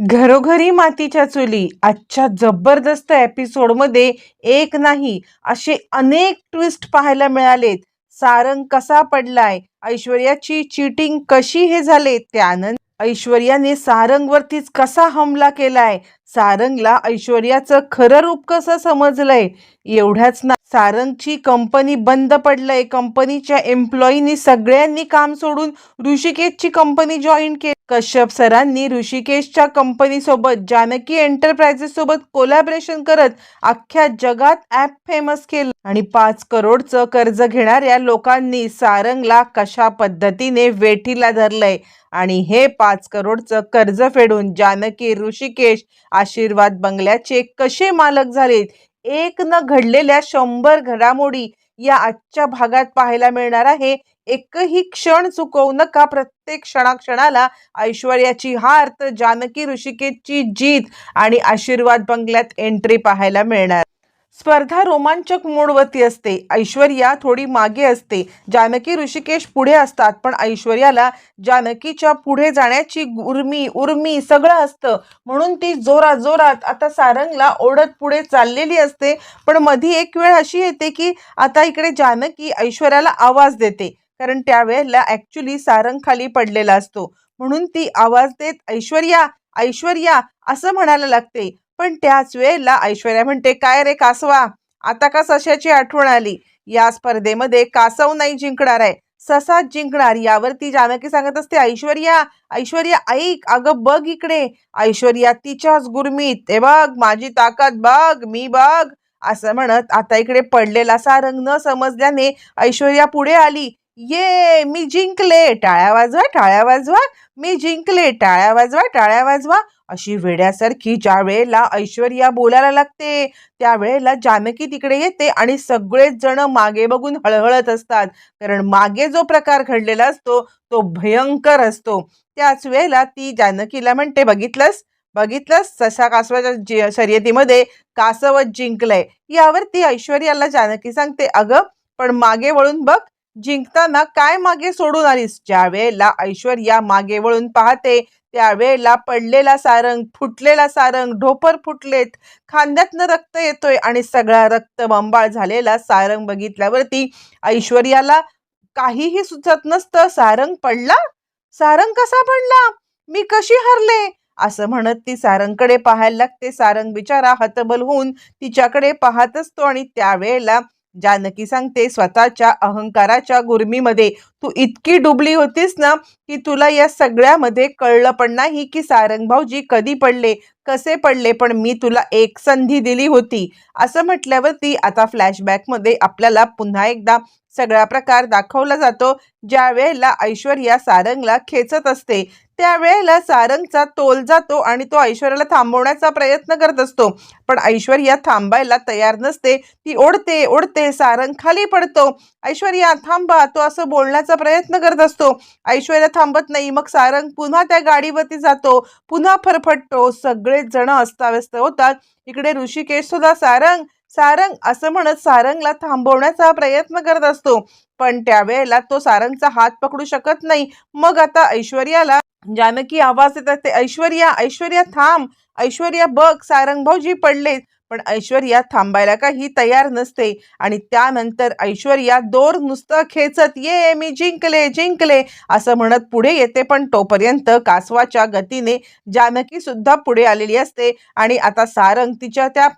घरोघरी मातीच्या चुली आजच्या जबरदस्त एपिसोडमध्ये एक नाही असे अनेक ट्विस्ट पाहायला मिळालेत. सारंग कसा पडलाय? ऐश्वर्याची चीटिंग कशी हे झाले? त्यानंतर ऐश्वर्याने सारंगवरतीच कसा हमला केलाय? सारंगला ऐश्वर्याचं खरं रूप कसं समजलंय? एवढ्याच ना सारंगची कंपनी बंद पडलंय. कंपनीच्या एम्प्लॉईनी सगळ्यांनी काम सोडून ऋषिकेशची कंपनी जॉईन केली. कश्यप सरांनी ऋषिकेशच्या कंपनी सोबत जानकी एंटरप्राइजेस सोबत कोलॅबरेशन करत अख्ख्या जगात ॲप फेमस केलं. आणि पाच करोडचं कर्ज घेणाऱ्या लोकांनी सारंगला कशा पद्धतीने वेठीला धरलंय? आणि हे पाच करोडचं कर्ज फेडून जानकी ऋषिकेश आशीर्वाद बंगल्याचे कसे मालक झालेत? एक न घडलेल्या शंभर घडामोडी या आजच्या भागात पाहायला मिळणार आहे. एकही क्षण चुकवू नका. प्रत्येक क्षणाक्षणाला ऐश्वर्याची हार तर जानकी ऋषिकेशची जीत आणि आशीर्वाद बंगल्यात एंट्री पाहायला मिळणार. स्पर्धा रोमांचक मूळवती असते. ऐश्वर्या थोडी मागे असते. जानकी ऋषिकेश पुढे असतात. पण ऐश्वर्याला जानकीच्या पुढे जाण्याची उर्मी उर्मी सगळं असतं. म्हणून ती जोरात जोरात आता सारंगला ओढत पुढे चाललेली असते. पण मधी एक वेळ अशी येते की आता इकडे जानकी ऐश्वर्याला आवाज देते. कारण त्यावेळेला ॲक्च्युली सारंग खाली पडलेला असतो. म्हणून ती आवाज देत ऐश्वर्या ऐश्वर्या असं म्हणायला लागते. पण त्याच वेळेला ऐश्वर्या म्हणते काय रे कासवा? आता का सशाची आठवण आली? या स्पर्धेमध्ये कासव नाही जिंकणार आहे. ससाच जिंकणार. यावरती जानकी सांगत असते ऐश्वर्या ऐश्वर्या ऐक. अगं बघ इकडे. ऐश्वर्या तिच्याच गुरमीत. हे बघ माझी ताकद बघ मी बघ. असं म्हणत आता इकडे पडलेला सारंग न समजल्याने ऐश्वर्या पुढे आली. ये मी जिंकले टाळ्या वाजवा टाळ्या वाजवा. मी जिंकले टाळ्या वाजवा टाळ्या वाजवा. अशी वेड्यासारखी ज्या वेळेला ऐश्वर्या बोलायला लागते त्यावेळेला जानकी तिकडे येते आणि सगळेच जण मागे बघून हळहळत असतात. कारण मागे जो प्रकार घडलेला असतो तो भयंकर असतो. त्याच वेळेला ती जानकीला म्हणते बघितलंस? बघितलंस? ससा कासवाच्या जी- शर्यतीमध्ये कासवत जिंकलंय. यावरती ऐश्वर्याला जानकी सांगते अगं पण मागे वळून बघ जिंकताना काय मागे सोडून आलीस? ज्या वेळेला ऐश्वर्या मागे वळून पाहते त्यावेळेला पडलेला सारंग फुटलेला सारंग ढोपर फुटलेत. खांद्यातनं रक्त येतोय आणि सगळा रक्त बंबाळ झालेला सारंग बघितल्यावरती ऐश्वर्याला काहीही सुचत नसतं सारंग पडला? सारंग कसा पडला? मी कशी हरले? असं म्हणत ती सारंगकडे पाहायला लागते. सारंग बिचारा हतबल होऊन तिच्याकडे पाहत असतो आणि त्यावेळेला जानकी सांगते स्वतःच्या अहंकाराच्या गुर्मीमध्ये तू इतकी डुबली होतीस ना की तुला या सगळ्यामध्ये कळलं पण नाही की सारंग भाऊजी कधी पडले कसे पडले पण मी तुला एक संधी दिली होती. असं म्हटल्यावरती आता फ्लॅशबॅकमध्ये आपल्याला पुन्हा एकदा सगळा प्रकार दाखवला जातो ज्या वेळेला ऐश्वर्या सारंगला खेचत असते. त्यावेळेला सारंगचा तोल जातो आणि तो ऐश्वर्याला थांबवण्याचा प्रयत्न करत असतो. पण ऐश्वर्या थांबायला तयार नसते. ती ओढते ओढते सारंग खाली पडतो. ऐश्वर्या थांबा तो असं बोलण्याचा प्रयत्न करत असतो. ऐश्वर्या थांबत नाही. मग सारंग पुन्हा त्या गाडीवरती जातो. पुन्हा फरफटतो. सगळेच जण अस्ताव्यस्त होतात. इकडे ऋषिकेश सुद्धा सारंग सारंग असं म्हणत सारंगला थांबवण्याचा प्रयत्न करत असतो. पण त्यावेळेला तो सारंगचा हात पकडू शकत नाही. मग आता ऐश्वर्याला जानकी आवाज येतात असते ऐश्वर्या ऐश्वर्या थांब. ऐश्वर्या बघ सारंग भाऊजी पण ऐश्वर्या थांबायला काही तयार नसते आणि त्यानंतर ऐश्वर्या दोर नुसतं खेचत ये मी जिंकले जिंकले. असं म्हणत पुढे येते पण तोपर्यंत कासवाच्या गतीने जानकी सुद्धा पुढे आलेली असते. आणि आता सारंग तिच्या त्या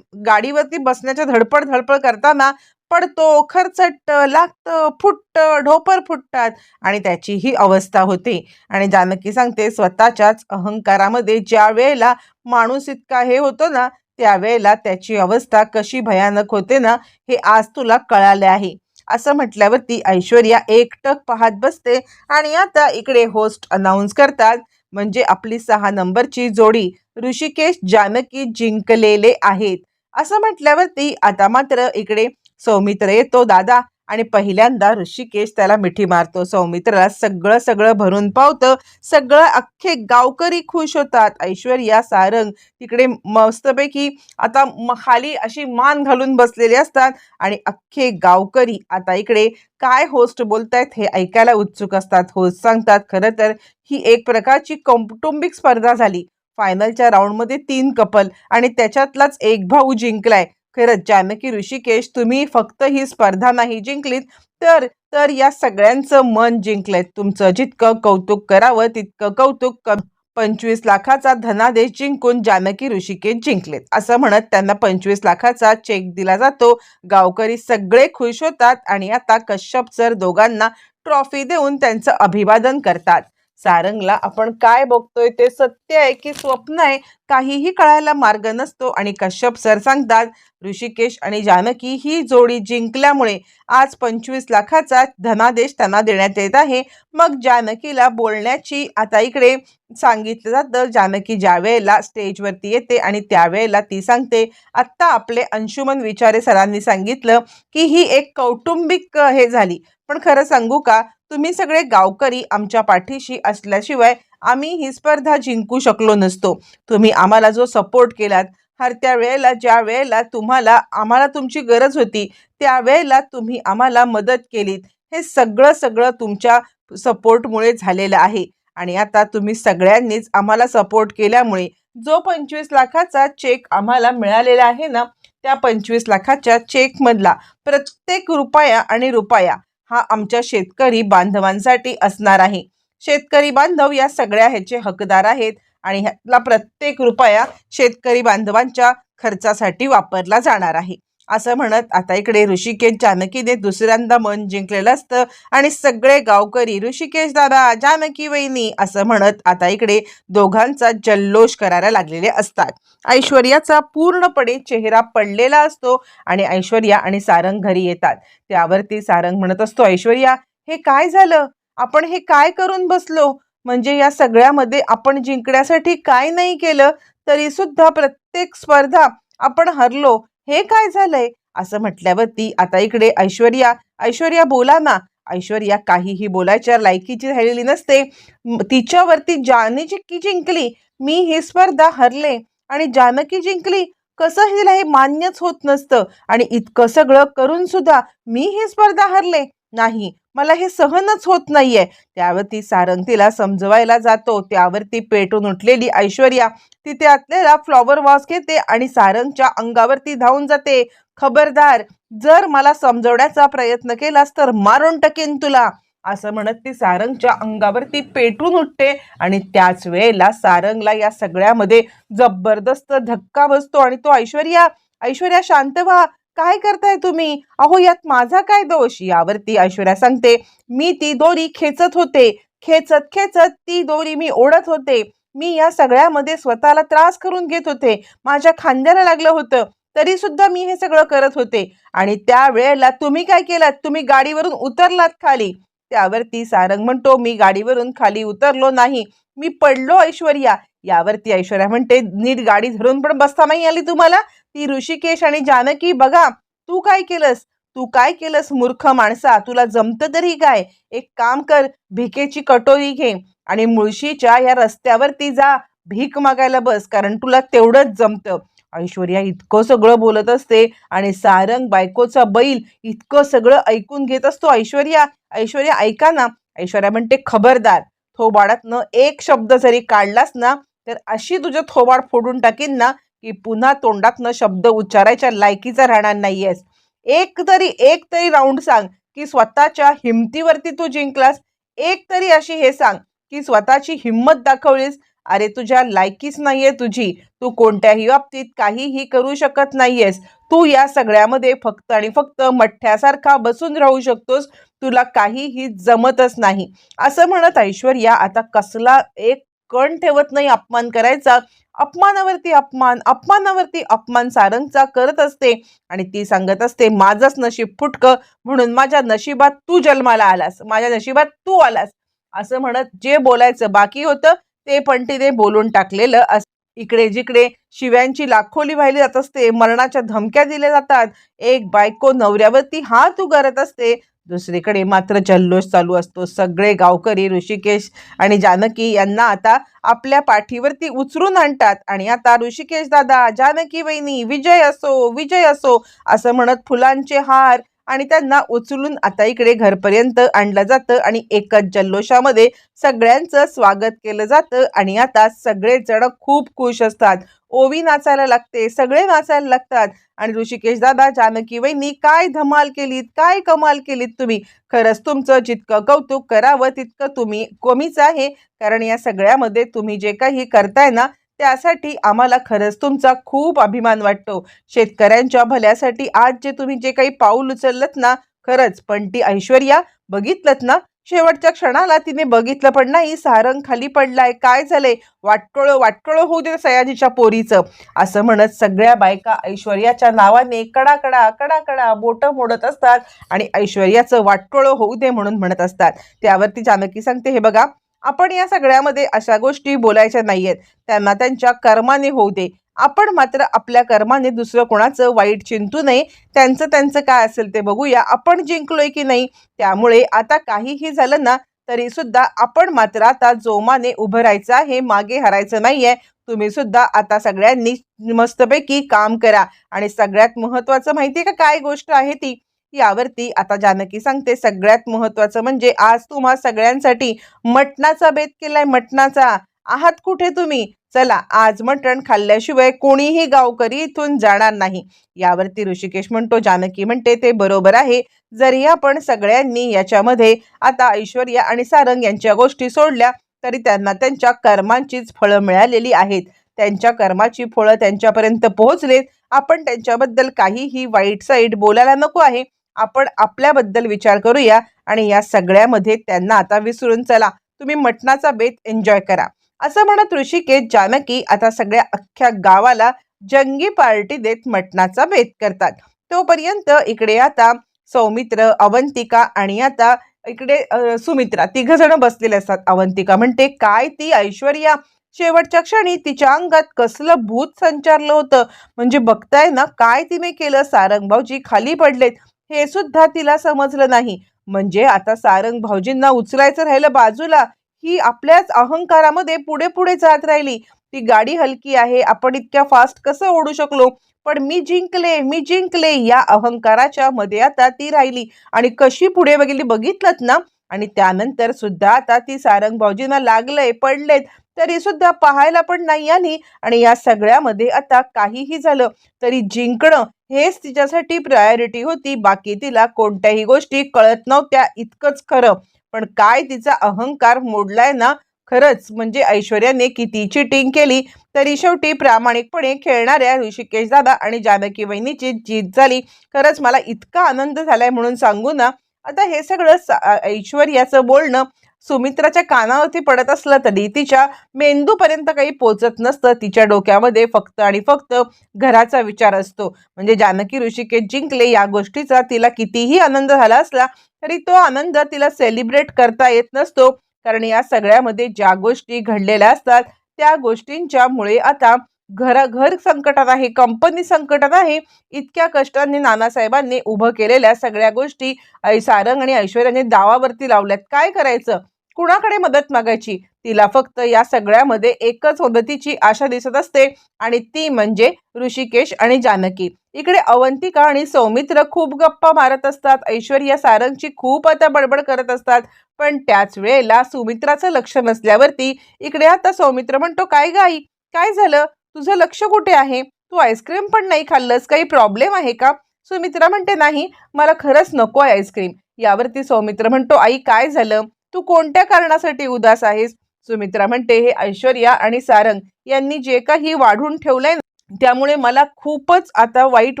गाडीवरती बसण्याच्या धडपड धडपड करताना पडतो खरचट लागतं फुटतं ढोपर फुटतात आणि त्याची ही अवस्था होते. आणि जानकी सांगते स्वतःच्याच अहंकारामध्ये ज्या वेळेला माणूस इतका हे होतो ना त्यावेळेला त्याची अवस्था कशी भयानक होते ना हे आज तुला कळाले आहे. असं म्हटल्यावरती ऐश्वर्या एकटक पाहत बसते आणि आता इकडे होस्ट अनाऊन्स करतात म्हणजे आपली सहा नंबरची जोडी ऋषिकेश जानकी जिंकलेले आहेत. असं म्हटल्यावरती आता मात्र इकडे सौमित्र येतो दादा आणि पहिल्यांदा ऋषिकेश त्याला मिठी मारतो. सौमित्राला सगळं सगळं भरून पावतं. सगळं अख्खे गावकरी खुश होतात. ऐश्वर्या सारंग तिकडे मस्तपैकी आता म- खाली अशी मान घालून बसलेले असतात आणि अख्खे गावकरी आता इकडे काय होस्ट बोलतायत हे ऐकायला उत्सुक असतात. होस्ट सांगतात खरं तर ही एक प्रकारची कौटुंबिक स्पर्धा झाली. फायनलच्या राऊंडमध्ये तीन कपल आणि त्याच्यातलाच एक भाऊ जिंकलाय. खरंच जानकी ऋषिकेश तुम्ही फक्त ही स्पर्धा नाही जिंकलीत तर तर या सगळ्यांचं मन जिंकलंय. तुमचं जितकं कौतुक करावं तितकं कौतुक क- पंचवीस लाखाचा धनादेश जिंकून जानकी ऋषिकेश जिंकलेत. असं म्हणत त्यांना पंचवीस लाखाचा चेक दिला जातो. गावकरी सगळे खुश होतात आणि आता कश्यप सर दोघांना ट्रॉफी देऊन त्यांचं अभिवादन करतात. सारंगला आपण काय बघतोय ते सत्य आहे की स्वप्न आहे काहीही कळायला मार्ग नसतो आणि कश्यप सर सांगतात ऋषिकेश आणि जानकी ही जोडी जिंकल्यामुळे आज पंचवीस लाखाचा धनादेश त्यांना देण्यात येत आहे. मग जानकीला बोलण्याची आता इकडे सांगितलं जातं जानकी ज्या वेळेला स्टेजवरती येते आणि त्यावेळेला ती सांगते आत्ता आपले अंशुमन विचारे सरांनी सांगितलं की ही एक कौटुंबिक हे झाली. पण खरं सांगू का तुम्ही सगळे गावकरी आमच्या पाठीशी असल्याशिवाय आम्ही ही स्पर्धा जिंकू शकलो नसतो. तुम्ही आम्हाला जो सपोर्ट केलात हर त्या वेळेला ज्या वेळेला तुम्हाला आम्हाला तुमची गरज होती त्यावेळेला तुम्ही आम्हाला मदत केलीत. हे सगळं सगळं तुमच्या सपोर्टमुळे झालेलं आहे. आणि आता तुम्ही सगळ्यांनीच आम्हाला सपोर्ट केल्यामुळे जो पंचवीस लाखाचा चेक आम्हाला मिळालेला आहे ना त्या पंचवीस लाखाच्या चेकमधला प्रत्येक रुपया आणि रुपया हा आमच्या शेतकरी बांधवांसाठी असणार आहे. शेतकरी बांधव या सगळ्या ह्याचे हकदार आहेत आणि ह्यातला प्रत्येक रुपया शेतकरी बांधवांच्या खर्चासाठी वापरला जाणार आहे. असं म्हणत आता इकडे ऋषिकेश जानकीने दुसऱ्यांदा मन जिंकलेलं असतं आणि सगळे गावकरी ऋषिकेश दादा जानकी वहिनी असं म्हणत आता इकडे दोघांचा जल्लोष करायला लागलेले असतात. ऐश्वर्याचा पूर्णपणे चेहरा पडलेला असतो आणि ऐश्वर्या आणि सारंग घरी येतात. त्यावरती सारंग म्हणत असतो ऐश्वर्या हे काय झालं? आपण हे काय करून बसलो? म्हणजे या सगळ्यामध्ये आपण जिंकण्यासाठी काय नाही केलं? तरी सुद्धा प्रत्येक स्पर्धा आपण हरलो. हे काय झालंय? असं म्हटल्यावरती आता इकडे ऐश्वर्या ऐश्वर्या बोला ना. ऐश्वर्या काहीही बोलायच्या लायकीची राहिलेली नसते. तिच्यावरती तिच्यावरती जानकी जिंकली. मी ही स्पर्धा हरले. आणि जानकी जिंकली. कसं हिला हे मान्यच होत नसतं. आणि इतकं सगळं करून सुद्धा मी ही स्पर्धा हरले. नाही. मला हे सहनच होत नाहीये. त्यावरती सारंग तिला समजवायला जातो. त्यावरती पेटून उठलेली ऐश्वर्या. तिथे असलेला फ्लॉवर वॉस घेते आणि सारंगच्या अंगावरती धावून जाते. खबरदार जर मला समजवण्याचा प्रयत्न केलास तर मारून टकेन तुला. असं म्हणत ती सारंगच्या अंगावरती पेटून उठते आणि त्याच वेळेला सारंगला या सगळ्यामध्ये जबरदस्त धक्का बसतो आणि तो ऐश्वर्या ऐश्वर्या शांत व्हा. काय करताय तुम्ही? अहो यात माझा काय दोष? यावरती ऐश्वर्या सांगते मी ती दोरी खेचत होते. खेचत खेचत ती दोरी मी ओढत होते. मी या सगळ्यामध्ये स्वतःला त्रास करून घेत होते. माझ्या खांद्याला लागलं होतं. तरी सुद्धा मी हे सगळं करत होते. आणि त्या वेळेला तुम्ही काय केलात? तुम्ही गाडीवरून उतरलात खाली. त्यावरती सारंग म्हणतो मी गाडीवरून खाली उतरलो नाही. मी पडलो ऐश्वर्या. यावरती ऐश्वर्या म्हणते नीट गाडी धरून पण बसता नाही आली तुम्हाला? ती ऋषिकेश आणि जानकी बघा तू काय केलंस? तू काय केलंस मूर्ख माणसा? तुला जमतं तरी काय? एक काम कर भिकेची कटोरी घे आणि मुळशीच्या या रस्त्यावरती जा. भीक मागायला बस कारण तुला तेवढंच जमतं. ऐश्वर्या इतकं सगळं बोलत असते आणि सारंग बायकोचा बैल इतकं सगळं ऐकून घेत असतो ऐश्वर्या. ऐश्वर्या ऐका ना. ऐश्वर्या म्हणते खबरदार थोबाडातनं एक शब्द जरी काढलास ना तर अशी तुझं थोबाड फोडून टाकीन ना की पुन्हा तोंडातनं शब्द उच्चारायच्या लायकीचा राहणार नाहीयेस. एक तरी एक तरी राऊंड सांग की स्वतःच्या हिमतीवरती तू जिंकलास. एक तरी अशी हे सांग की स्वतःची हिंमत दाखवलीस. अरे तुझ्या लायकीच नाहीये तुझी. तू कोणत्याही बाबतीत काहीही करू शकत नाहीयेस. तू या सगळ्यामध्ये फक्त आणि फक्त मठ्ठ्यासारखा बसून राहू शकतोस. तुला काहीही जमतच नाही. असं म्हणत ऐश्वर्या आता कसला एक कण ठेवत नाही अपमान करायचा. अपमानावरती अपमान अपमानावरती अपमान सारंगचा करत असते आणि ती सांगत असते माझंच नशीब फुटकं म्हणून माझ्या नशिबात तू जन्माला आलास माझ्या नशिबात तू आलास. असं म्हणत जे बोलायचं बाकी होतं ते पण तिने बोलून टाकलेलं अस इकडे जिकडे शिव्यांची लाखोली वाहिली जात असते मरणाच्या धमक्या दिल्या जातात. एक बायको नवऱ्यावरती हात उगारत असते दुसरीकडे मात्र जल्लोष चालू असतो. सगळे गावकरी ऋषिकेश आणि जानकी यांना आता आपल्या पाठीवरती उचलून आणतात. आणि आता ऋषिकेश दादा जानकी वहिनी विजय असो विजय असो असं म्हणत फुलांचे हार आणि त्यांना उचलून आता इकडे घरपर्यंत आणलं जातं. आणि एकच जल्लोषामध्ये सगळ्यांचं स्वागत केलं जातं. आणि आता सगळेजण खूप खुश असतात. ओवी नाचायला लागते सगळे नाचायला लागतात. आणि ऋषिकेश दादा जानकी वहिनी काय धमाल केलीत काय कमाल केलीत तुम्ही? खरंच तुमचं जितकं कौतुक करावं तितकं तुम्ही कमीच आहे. कारण या सगळ्यामध्ये तुम्ही जे काही करताय ना त्यासाठी आम्हाला खरंच तुमचा खूप अभिमान वाटतो. शेतकऱ्यांच्या भल्यासाठी आज जे तुम्ही जे काही पाऊल उचललत ना खरंच पण ती ऐश्वर्या बघितलत ना शेवटच्या क्षणाला तिने बघितलं पण नाही सारंग खाली पडलाय. काय झालंय? वाटोळं वाटोळं होऊ दे सयाजीच्या पोरीचं. असं म्हणत सगळ्या बायका ऐश्वर्याच्या नावाने कडाकडा कडाकडा बोटं मोडत असतात आणि ऐश्वर्याचं वाटोळं होऊ दे म्हणून म्हणत असतात. त्यावरती जानकी सांगते हे बघा आपण या सगळ्यामध्ये अशा गोष्टी बोलायच्या नाहीयेत. त्यांना त्यांच्या कर्माने होऊ दे. आपण मात्र आपल्या कर्माने दुसरं कोणाचं वाईट चिंतू नये. त्यांचं त्यांचं काय असेल ते बघूया. आपण जिंकलोय की नाही? त्यामुळे आता काहीही झालं ना तरी सुद्धा आपण मात्र आता जोमाने उभं राहायचं आहे मागे हरायचं नाहीये. तुम्ही सुद्धा आता सगळ्यांनी मस्तपैकी काम करा. आणि सगळ्यात महत्वाचं माहितीये का काय गोष्ट आहे ती? यावरती आता जानकी सांगते. सगळ्यात महत्वाचं म्हणजे आज तुम्हा सगळ्यांसाठी मटणाचा बेत केलाय मटणाचा. आहात कुठे तुम्ही? चला आज मटण खाल्ल्याशिवाय कोणीही गावकरी इथून जाणार नाही. यावरती ऋषिकेश म्हणतो जानकी म्हणते ते बरोबर आहे. जरी आपण सगळ्यांनी याच्यामध्ये आता ऐश्वर्या आणि सारंग यांच्या गोष्टी सोडल्या तरी त्यांना त्यांच्या कर्मांचीच फळं मिळालेली आहेत. त्यांच्या कर्माची फळं त्यांच्यापर्यंत पोहोचलेत. आपण त्यांच्याबद्दल काहीही वाईट साईड बोलायला नको आहे. आपण आपल्याबद्दल विचार करूया आणि या सगळ्यामध्ये त्यांना आता विसरून चला. तुम्ही मटणाचा बेत एन्जॉय करा. असं म्हणत ऋषिकेश जानकी आता सगळ्या अख्ख्या गावाला जंगी पार्टी देत मटणाचा भेद करतात. तोपर्यंत इकडे आता सौमित्र अवंतिका आणि आता इकडे सुमित्रा तिघ जण बसलेले असतात. अवंतिका म्हणते काय ती ऐश्वर्या? शेवटच्या क्षणी तिच्या अंगात कसलं भूत संचारलं होतं? म्हणजे बघताय ना काय तिने केलं? सारंग भाऊजी खाली पडलेत. हे सुद्धा तिला समजलं नाही. म्हणजे आता सारंग भाऊजींना उचलायचं राहिलं बाजूला. ही आपल्याच अहंकारामध्ये पुढे पुढे जात राहिली. ती गाडी हलकी आहे आपण इतक्या फास्ट कसं ओढू शकलो? पण मी जिंकले मी जिंकले या अहंकाराच्या मध्ये आता ती राहिली. आणि कशी पुढे वगैरे बघितलंत ना? आणि त्यानंतर सुद्धा आता ती सारंग भाऊजींना लागलंय पडलेत. तरी सुद्धा पाहायला पण नाही आली. आणि या सगळ्यामध्ये आता काहीही झालं तरी जिंकणं हेच तिच्यासाठी प्रायोरिटी होती. बाकी तिला कोणत्याही गोष्टी कळत नव्हत्या. इतकंच खरं. पण काय तिचा अहंकार मोडलाय ना? खरंच म्हणजे ऐश्वर्याने किती चिटिंग केली तरी शेवटी प्रामाणिकपणे खेळणाऱ्या ऋषिकेश दादा आणि जानकी वहिनीची जीत झाली. खरंच मला इतका आनंद झालाय म्हणून सांगू ना? आता हे सगळं सा- ऐश्वर्याचं बोलणं सुमित्राच्या कानावरती पडत असलं तरी तिच्या मेंदूपर्यंत काही पोचत नसतं. तिच्या डोक्यामध्ये फक्त आणि फक्त घराचा विचार असतो. म्हणजे जानकी ऋषिकेश जिंकले या गोष्टीचा तिला कितीही आनंद झाला असला तरी तो आनंद तिला सेलिब्रेट करता येत नसतो. कारण या सगळ्यामध्ये ज्या गोष्टी घडलेल्या असतात त्या गोष्टींच्यामुळे आता घरा घर संकटात आहे कंपनी संकटात आहे इतक्या कष्टांनी नानासाहेबांनी उभं केलेल्या सगळ्या गोष्टी ऐ सारंग आणि ऐश्वर्याने दावावरती लावल्यात. काय करायचं? कुणाकडे मदत मागायची? तिला फक्त या सगळ्यामध्ये एकच मदतीची आशा दिसत असते आणि ती म्हणजे ऋषिकेश आणि जानकी. इकडे अवंतिका आणि सौमित्र खूप गप्पा मारत असतात. ऐश्वर्या सारंगची खूप आता बडबड करत असतात. पण त्याच वेळेला सुमित्राचं लक्ष नसल्यावरती इकडे आता सौमित्र म्हणतो काय गाई काय झालं? तुझं लक्ष कुठे आहे? तू आईस्क्रीम पण नाही खाल्लंस काही प्रॉब्लेम आहे का? सुमित्रा म्हणते नाही मला खरंच नको आहे आईस्क्रीम. यावरती सौमित्र म्हणतो आई काय झालं? तू कोणत्या कारणासाठी उदास आहेस? सुमित्रा म्हणते हे ऐश्वर्या आणि सारंग यांनी जे काही वाढून ठेवलंय त्यामुळे मला खूपच आता वाईट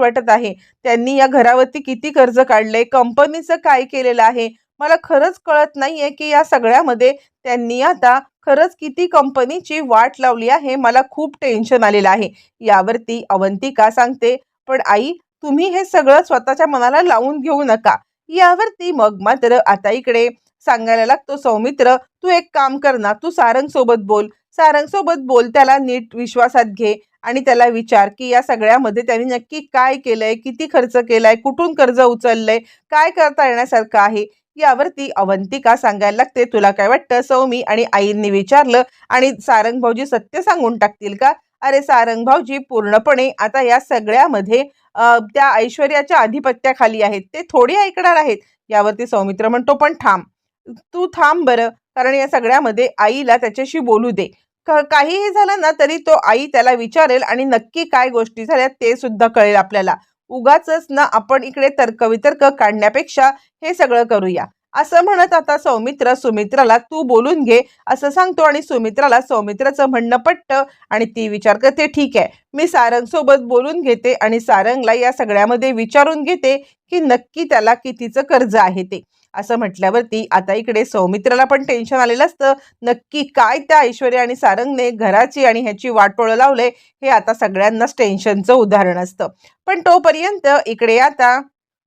वाटत आहे. त्यांनी या घरावरती किती कर्ज काढलंय? कंपनीचं काय केलेलं आहे? मला खरंच कळत नाहीये की या सगळ्यामध्ये त्यांनी आता खरंच किती कंपनीची वाट लावली आहे. मला खूप टेन्शन आलेलं आहे. यावरती अवंतिका सांगते पण आई तुम्ही हे सगळं स्वतःच्या मनाला लावून घेऊ नका. यावरती मग मात्र आता इकडे सांगायला लागतो सौमित्र तू एक काम कर ना तू सारंग सोबत बोल. सारंग सोबत बोल त्याला नीट विश्वासात घे आणि त्याला विचार की या सगळ्यामध्ये त्यांनी नक्की काय केलंय किती खर्च केलाय कुठून कर्ज उचललंय काय करता येण्यासारखं आहे. यावरती अवंतिका सांगायला लागते. तुला काय वाटतं? सौमी आणि आईंनी विचारलं आणि सारंग भाऊजी सत्य सांगून टाकतील का? अरे सारंग भाऊजी पूर्णपणे आता या सगळ्यामध्ये त्या ऐश्वर्याच्या आधिपत्याखाली आहेत. ते थोडी ऐकणार आहेत. यावरती सौमित्र म्हणतो पण थांब. तू थांब बरं कारण या सगळ्यामध्ये आईला त्याच्याशी बोलू दे. क- काहीही झालं ना तरी तो आई त्याला विचारेल आणि नक्की काय गोष्टी झाल्या ते सुद्धा कळेल आपल्याला. उगाच ना आपण इकडे तर्कवितर्क काढण्यापेक्षा हे सगळं करूया. असं म्हणत आता सौमित्र सुमित्राला तू बोलून घे असं सांगतो आणि सुमित्राला सौमित्राचं म्हणणं पटतं आणि ती विचार करते ठीक आहे मी सारंग सोबत बोलून घेते आणि सारंगला या सगळ्यामध्ये विचारून घेते की नक्की त्याला कितीचं कर्ज आहे ते. असं म्हटल्यावरती आता इकडे सौमित्राला पण टेन्शन आलेलं असतं. नक्की काय त्या ऐश्वर्या आणि सारंगने घराची आणि ह्याची वाटोळं लावले हे आता सगळ्यांनाच टेन्शनचं उदाहरण असतं. पण तोपर्यंत इकडे आता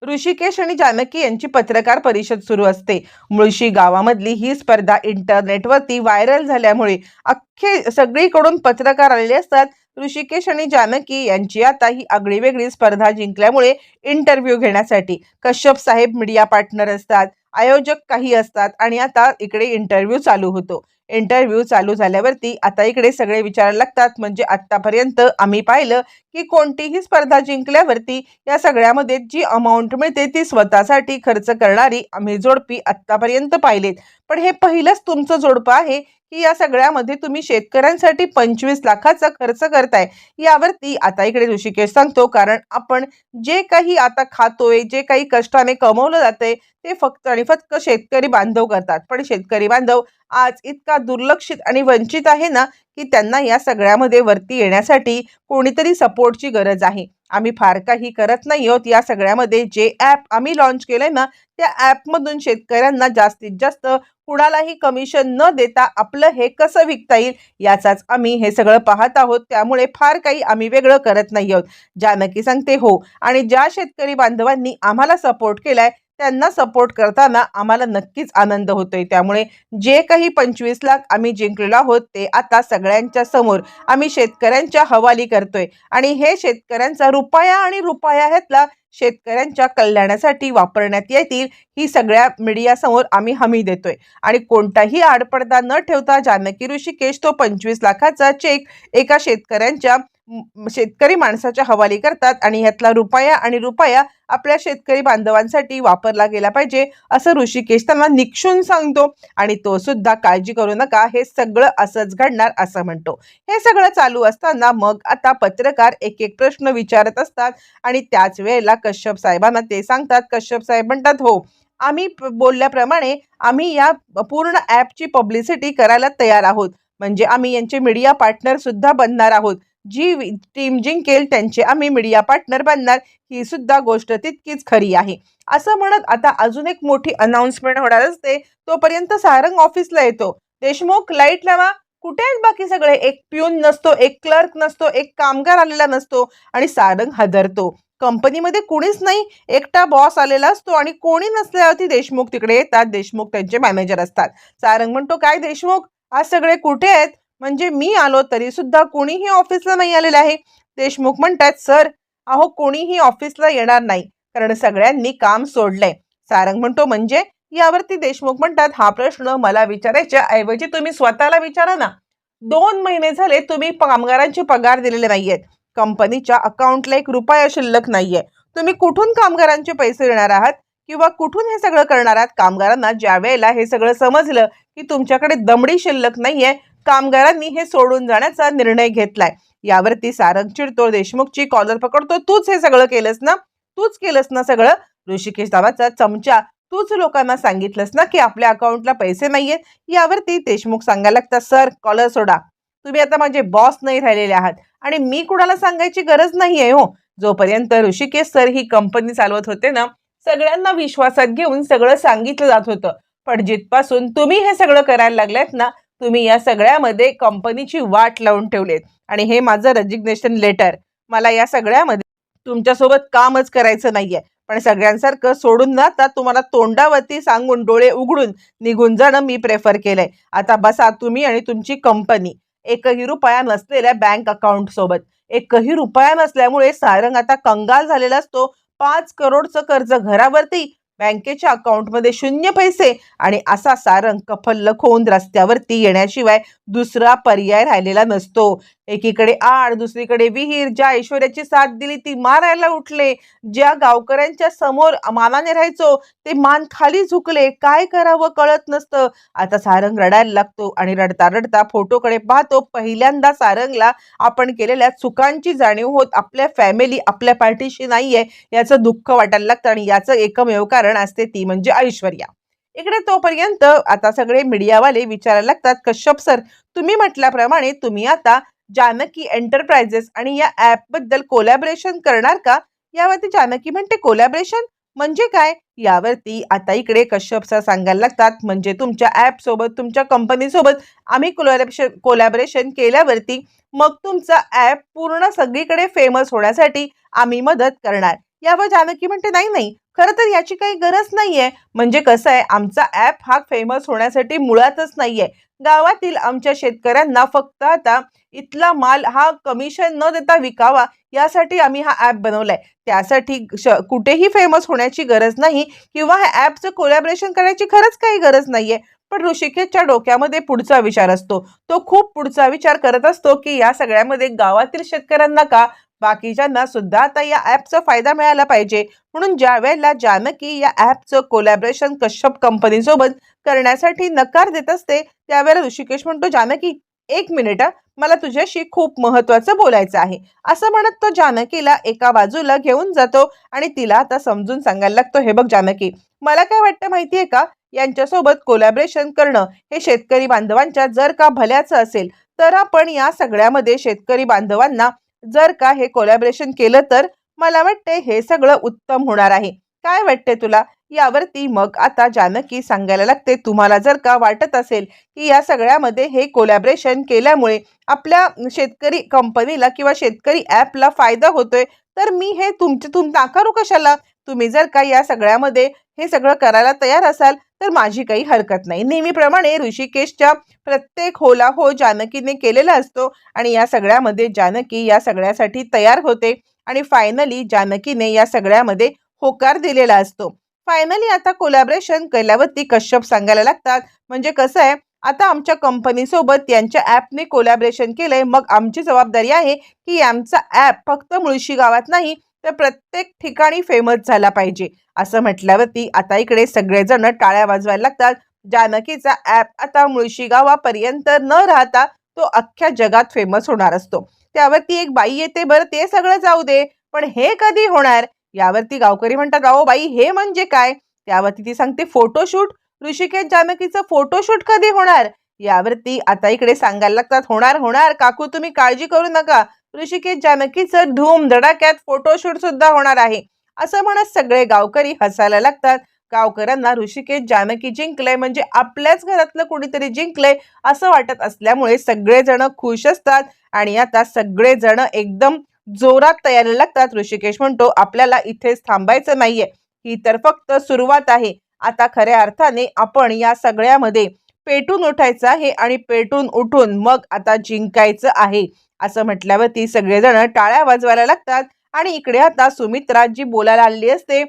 ऋषिकेश आणि जानकी यांची पत्रकार परिषद सुरू असते. मुळशी गावामधली ही स्पर्धा इंटरनेटवरती व्हायरल झाल्यामुळे अख्खे सगळीकडून पत्रकार आलेले असतात. ऋषिकेश आणि जानकी यांची आता ही आगळीवेगळी स्पर्धा जिंकल्यामुळे इंटरव्ह्यू घेण्यासाठी कश्यप साहेब मीडिया पार्टनर असतात आयोजक काही असतात आणि आता इकडे इंटरव्ह्यू चालू होतो. इंटरव्ह्यू चालू झाल्यावरती आता इकडे सगळे विचारायला लागतात म्हणजे आत्तापर्यंत आम्ही पाहिलं की कोणतीही स्पर्धा जिंकल्यावरती या सगळ्यामध्ये जी अमाऊंट मिळते ती स्वतःसाठी खर्च करणारी आम्ही जोडपी आत्तापर्यंत पाहिलेत. पण हे पहिलंच तुमचं जोडपं आहे की या सगळ्यामध्ये तुम्ही शेतकऱ्यांसाठी पंचवीस लाखाचा खर्च करताय. यावरती आता इकडे ऋषिकेश सांगतो कारण आपण जे काही आता खातोय जे काही कष्टाने कमवलं जातंय ते फक्त आणि फक्त शेतकरी बांधव करतात. पण शेतकरी बांधव आज इतका दुर्लक्षित आणि वंचित आहे ना की त्यांना या सगळ्यामध्ये वरती येण्यासाठी कोणीतरी सपोर्टची गरज आहे. आम्ही फार काही करत नाही आहोत. या सगळ्यामध्ये जे ॲप आम्ही लॉन्च केलंय ना त्या ॲपमधून शेतकऱ्यांना जास्तीत जास्त कुणालाही कमिशन न देता आपलं हे कसं विकता येईल याचाच आम्ही हे सगळं पाहत आहोत. त्यामुळे फार काही आम्ही वेगळं करत नाही आहोत. जानकी सांगते हो. आणि ज्या शेतकरी बांधवांनी आम्हाला सपोर्ट केलाय त्यांना सपोर्ट करताना आम्हाला नक्कीच आनंद होतोय. त्यामुळे जे काही पंचवीस लाख आम्ही जिंकलेलो आहोत ते आता सगळ्यांच्या समोर आम्ही शेतकऱ्यांच्या हवाली करतोय. आणि हे शेतकऱ्यांचा रुपया आणि रुपया ह्यातला शेतकऱ्यांच्या कल्याणासाठी वापरण्यात येतील ही सगळ्या मीडियासमोर आम्ही हमी देतोय. आणि कोणताही आडपडदा न ठेवता जानकी ऋषिकेश तो पंचवीस लाखाचा चेक एका शेतकऱ्यांच्या शेतकरी माणसाच्या हवाली करतात आणि ह्यातला रुपया आणि रुपया आपल्या शेतकरी बांधवांसाठी वापरला गेला पाहिजे असं ऋषिकेश त्यांना निक्षून सांगतो. आणि तो सुद्धा काळजी करू नका हे सगळं असंच घडणार असं म्हणतो. हे सगळं चालू असताना मग आता पत्रकार एक एक प्रश्न विचारत असतात आणि त्याच वेळेला कश्यप साहेबांना ते सांगतात. कश्यप साहेब म्हणतात हो आम्ही प- बोलल्याप्रमाणे आम्ही या पूर्ण ॲपची पब्लिसिटी करायला तयार आहोत. म्हणजे आम्ही यांचे मीडिया पार्टनर सुद्धा बनणार आहोत. जी टीम जिंकेल त्यांचे आम्ही मीडिया पार्टनर बनणार ही सुद्धा गोष्ट तितकीच खरी आहे. असं म्हणत आता अजून एक मोठी अनाउन्समेंट होणार असते. तोपर्यंत सारंग ऑफिसला येतो. देशमुख लाइट लावा. कुठे आहेत बाकी सगळे? एक प्यून नसतो एक क्लर्क नसतो एक कामगार आलेला नसतो आणि सारंग हादरतो. कंपनीमध्ये कुणीच नाही. एकटा बॉस आलेला असतो आणि कोणी नसल्यावरती देशमुख तिकडे येतात. देशमुख त्यांचे मॅनेजर असतात. सारंग म्हणतो काय देशमुख? आज सगळे कुठे आहेत? म्हणजे मी आलो तरी सुद्धा कोणीही ऑफिसला नाही आलेलं आहे. देशमुख म्हणतात सर अहो कोणीही ऑफिसला येणार नाही कारण सगळ्यांनी काम सोडलंय. सारंग म्हणतो म्हणजे? यावरती देशमुख म्हणतात हा प्रश्न मला विचारायच्या ऐवजी तुम्ही स्वतःला विचारा ना. दोन महिने झाले तुम्ही कामगारांचे पगार दिलेले नाहीयेत. कंपनीच्या अकाउंटला एक रुपया शिल्लक नाहीये. तुम्ही कुठून कामगारांचे पैसे देणार आहात? किंवा कुठून हे सगळं करणार आहात? कामगारांना ज्या वेळेला हे सगळं समजलं की तुमच्याकडे दमडी शिल्लक नाहीये कामगारांनी हे सोडून जाण्याचा निर्णय घेतलाय. यावरती सारंग चिडतो देशमुखची कॉलर पकडतो. तूच हे सगळं केलंस ना? तूच केलंस ना सगळं? ऋषिकेश नावाचा चमचा. तूच लोकांना सांगितलंस ना की आपल्या अकाउंटला पैसे नाहीयेत? यावरती देशमुख सांगायला लागतात सर कॉलर सोडा. तुम्ही आता माझे बॉस नाही राहिलेले आहात आणि मी कुणाला सांगायची गरज नाही आहे हो. जोपर्यंत ऋषिकेश सर ही कंपनी चालवत होते ना सगळ्यांना विश्वासात घेऊन सगळं सांगितलं जात होतं. पण जिथपासून तुम्ही हे सगळं करायला लागल्यात ना तुम्ही या सगळ्यामध्ये कंपनीची वाट लावून ठेवलेत. आणि हे माझं रेजिग्नेशन लेटर मला या सगळ्यामध्ये तुमच्यासोबत कामच करायचं नाहीये. पण सगळ्यांसारखं सोडून न आता तुम्हाला तोंडावरती सांगून डोळे उघडून निघून जाणं मी प्रेफर केलंय. आता बसा तुम्ही आणि तुमची कंपनी एकही रुपया नसलेल्या बँक अकाउंट सोबत. एकही रुपया नसल्यामुळे सारंग आता कंगाल झालेला असतो. पाच करोडचं कर्ज घरावरती बँकेच्या अकाउंटमध्ये शून्य पैसे आणि असा सारंग कफल्लक होऊन रस्त्यावरती येण्याशिवाय दुसरा पर्याय राहिलेला नसतो. एकीकडे आड दुसरीकडे विहीर ज्या ऐश्वर्याची साथ दिली ती मारायला उठले. ज्या गावकऱ्यांच्या समोर मानाने राहायचो ते मान खाली झुकले. काय करावं कळत नसतं. आता सारंग रडायला लागतो आणि रडता रडता फोटोकडे पाहतो पहिल्यांदा सारंगला आपण केलेल्या चुकांची जाणीव होत आपल्या फॅमिली आपल्या पार्टीशी नाहीये याचं दुःख वाटायला लागतं आणि याचं एकमेव कारण असते ती म्हणजे ऐश्वर्या. इकडे तोपर्यंत आता सगळे मीडियावाले विचारायला लागतात कश्यप सर तुम्ही म्हटल्याप्रमाणे तुम्ही आता जानकी एंटरप्राइजेस आणि या ऍपबद्दल कोलॅबरेशन करणार का? यावरती जानकी म्हणते कोलॅबरेशन म्हणजे काय? यावरती आता इकडे कश्यप सर सांगायला लागतात म्हणजे तुमच्या ऍप सोबत तुमच्या कंपनी सोबत आम्ही कोलॅबरेशन कोलॅबरेशन केल्यावरती मग तुमचा ऍप पूर्ण सगळीकडे फेमस होण्यासाठी आम्ही मदत करणार. यावर जानकी म्हणते नाही नाही खरं तर याची काही गरज नाहीये. म्हणजे कसं आहे आमचा ऍप हा फेमस होण्यासाठी मुळातच नाहीये. गावातील आमच्या शेतकऱ्यांना फक्त आता इथला माल हा कमिशन न देता विकावा यासाठी आम्ही हा ॲप बनवलाय. त्यासाठी श कुठेही फेमस होण्याची गरज नाही किंवा ह्या ॲपचं कोलॅबरेशन करण्याची खरंच काही गरज नाहीये. पण ऋषिकेशच्या डोक्यामध्ये पुढचा विचार असतो. तो खूप पुढचा विचार करत असतो की या सगळ्यामध्ये गावातील शेतकऱ्यांना का? बाकीच्यांना सुद्धा आता या ॲपचा फायदा मिळाला पाहिजे. म्हणून ज्या वेळेला जानकी या ॲपचं कोलॅबरेशन कश्यप कंपनीसोबत करण्यासाठी नकार देत असते त्यावेळेला ऋषिकेश म्हणतो जानकी एक मिनिट मला तुझ्याशी खूप महत्वाचं बोलायचं आहे. असं म्हणत तो जानकीला एका बाजूला घेऊन जातो आणि तिला आता समजून सांगायला लागतो हे बघ जानकी मला काय वाटतं माहितीये का? यांच्यासोबत कोलॅबरेशन करणं हे शेतकरी बांधवांच्या जर का भल्याचं असेल तर आपण या सगळ्यामध्ये शेतकरी बांधवांना जर का हे कोलॅबरेशन केलं तर मला वाटते हे सगळं उत्तम होणार आहे. काय वाटते तुला? यावरती मग आता जानकी सांगायला लागते. तुम्हाला जर का वाटत असेल की या सगळ्यामध्ये हे कोलॅबरेशन केल्यामुळे आपल्या शेतकरी कंपनीला किंवा शेतकरी ॲपला फायदा होतोय तर मी हे तुमचे तुम नाकारू कशाला? तुम्ही जर का या सगळ्यामध्ये हे सगळं करायला तयार असाल तर माझी काही हरकत नाही. नेहमीप्रमाणे ऋषिकेशच्या प्रत्येक होला हो जानकीने केलेला असतो आणि या सगळ्यामध्ये जानकी या सगळ्यासाठी तयार होते आणि फायनली जानकीने या सगळ्यामध्ये होकार दिलेला असतो. फायनली आता कोलॅबरेशन केल्यावरती कश्यप सांगायला लागतात. म्हणजे कसं आहे आता आमच्या कंपनीसोबत यांच्या ॲपने कोलॅबरेशन केलंय. मग आमची जबाबदारी आहे की आमचा ॲप फक्त मुळशी गावात नाही तर प्रत्येक ठिकाणी फेमस झाला पाहिजे. असं म्हटल्यावरती आता इकडे सगळेजण टाळ्या वाजवायला लागतात. जानकीचा ॲप आता मुळशी गावापर्यंत न राहता तो अख्ख्या जगात फेमस होणार असतो. त्यावरती एक बाई येते बरं ते सगळं जाऊ दे. पण हे कधी होणार? यावरती गावकरी म्हणतात अहो बाई हे म्हणजे काय? त्यावरती ती सांगते फोटोशूट? ऋषिकेश जानकीचं फोटोशूट कधी होणार? यावरती आता इकडे सांगायला लागतात होणार होणार काकू तुम्ही काळजी करू नका. ऋषिकेश जानकीचं धूम धडाक्यात फोटोशूट सुद्धा होणार आहे. असं म्हणत सगळे गावकरी हसायला लागतात. गावकऱ्यांना ऋषिकेश जानकी जिंकलंय म्हणजे आपल्याच घरातलं कोणीतरी जिंकलंय असं वाटत असल्यामुळे सगळेजण खुश असतात आणि आता सगळेजण एकदम जोरात तयारी लागतात. ऋषिकेश म्हणतो आपल्याला इथेच थांबायचं नाहीये. ही तर फक्त सुरुवात आहे. आता खऱ्या अर्थाने आपण या सगळ्यामध्ये पेटून उठायचं आहे आणि पेटून उठून मग आता जिंकायचं आहे. असं म्हटल्यावरती सगळेजण टाळ्या वाजवायला लागतात. आणि इकडे आता सुमित्रा जी बोलायला आलेली असते.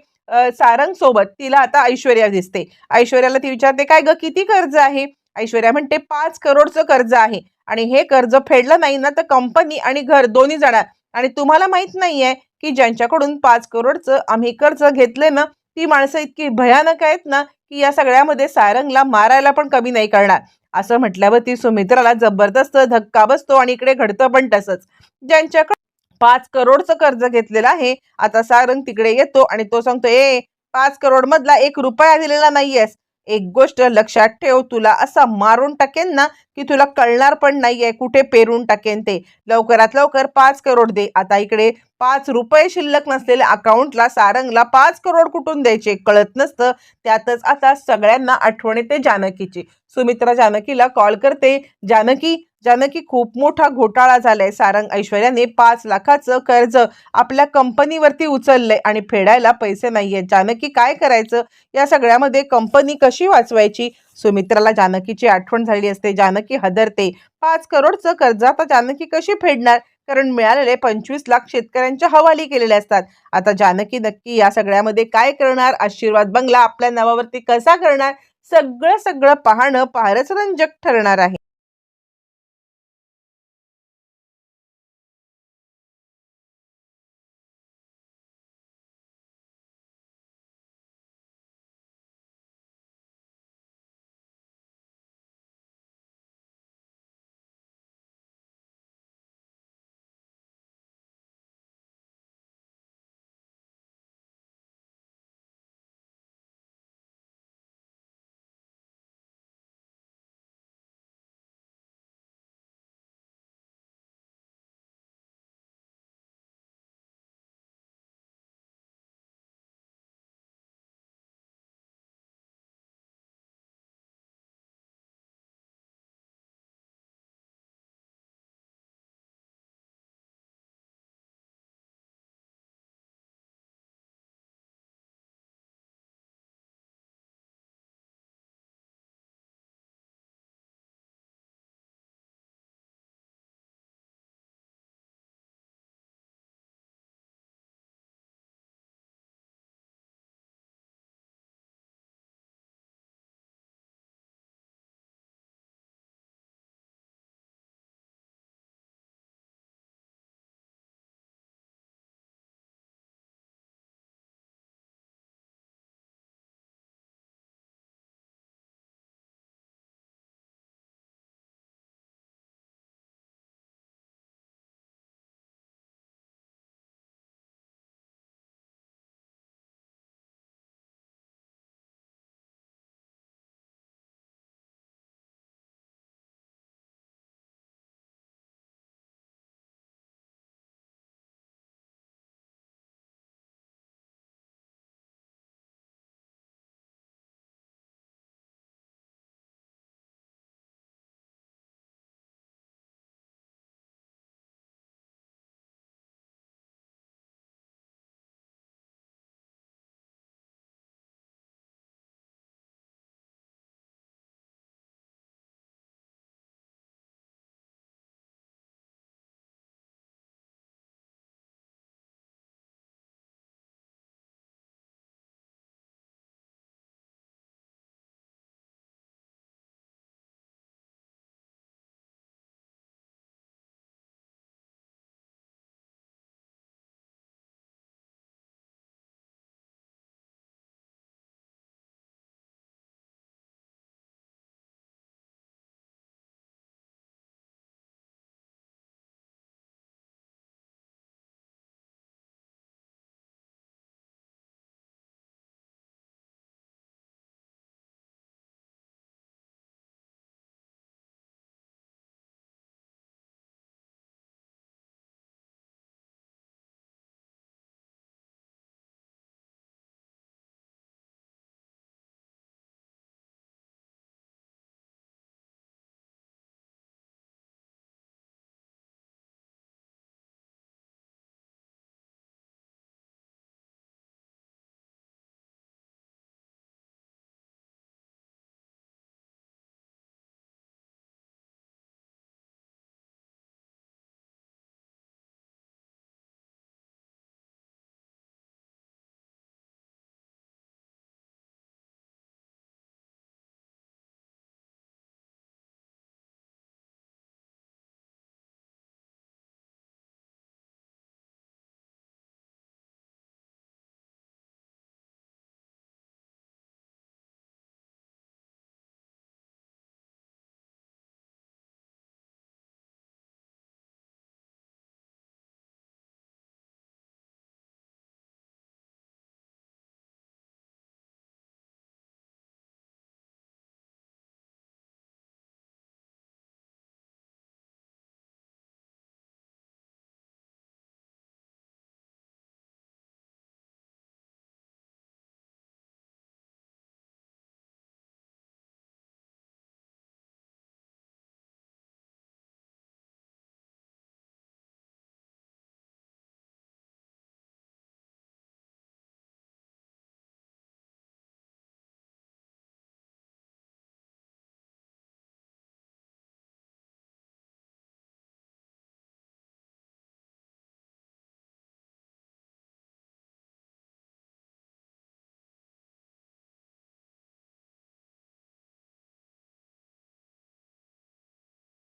सारंग सोबत तिला आता ऐश्वर्या दिसते. ऐश्वर्याला ती विचारते काय ग किती कर्ज आहे? ऐश्वर्या म्हणते पाच करोडचं कर्ज आहे. आणि हे कर्ज फेडलं नाही ना तर कंपनी आणि घर दोन्ही जाणार. आणि तुम्हाला माहीत नाहीये की ज्यांच्याकडून पाच करोडचं आम्ही कर्ज घेतले ना ती माणसं इतकी भयानक आहेत ना की या सगळ्यामध्ये सारंगला मारायला पण कमी नाही करणार. असं म्हटल्यावर ती सुमित्राला जबरदस्त धक्का बसतो आणि इकडे घडतं पण तसंच. ज्यांच्याकडे पाच करोडचं कर्ज घेतलेलं आहे आता सारंग तिकडे येतो आणि तो सांगतो ए पाच करोड मधला एक रुपया दिलेला नाहीयेस. एक गोष्ट लक्षात ठेव तुला असा मारून टाकेन ना की तुला कळणार पण नाहीये कुठे पेरून टाकेन ते. लवकरात लवकर पाच करोड दे. आता इकडे पाच रुपये शिल्लक नसलेल्या अकाउंटला सारंगला पाच करोड कुठून द्यायचे? कळत नसतं. त्यातच आता सगळ्यांना आठवण येते जानकीची. सुमित्रा जानकीला कॉल करते. जानकी जानकी खूप मोठा घोटाळा झालाय. सारंग ऐश्वर्याने पाच लाखाचं कर्ज आपल्या कंपनीवरती उचललंय आणि फेडायला पैसे नाहीये जानकी काय करायचं? या सगळ्यामध्ये कंपनी कशी वाचवायची? सुमित्राला जानकीची आठवण झाली असते. जानकी हदरते पाच करोडचं कर्ज आता जानकी कशी फेडणार? कारण मिळालेले पंचवीस लाख शेतकऱ्यांच्या हवाली केलेले असतात. आता जानकी नक्की या सगळ्यामध्ये काय करणार? आशीर्वाद बंगला आपल्या नावावरती कसा करणार? सगळं सगळं पाहणं फारच रंजक ठरणार आहे.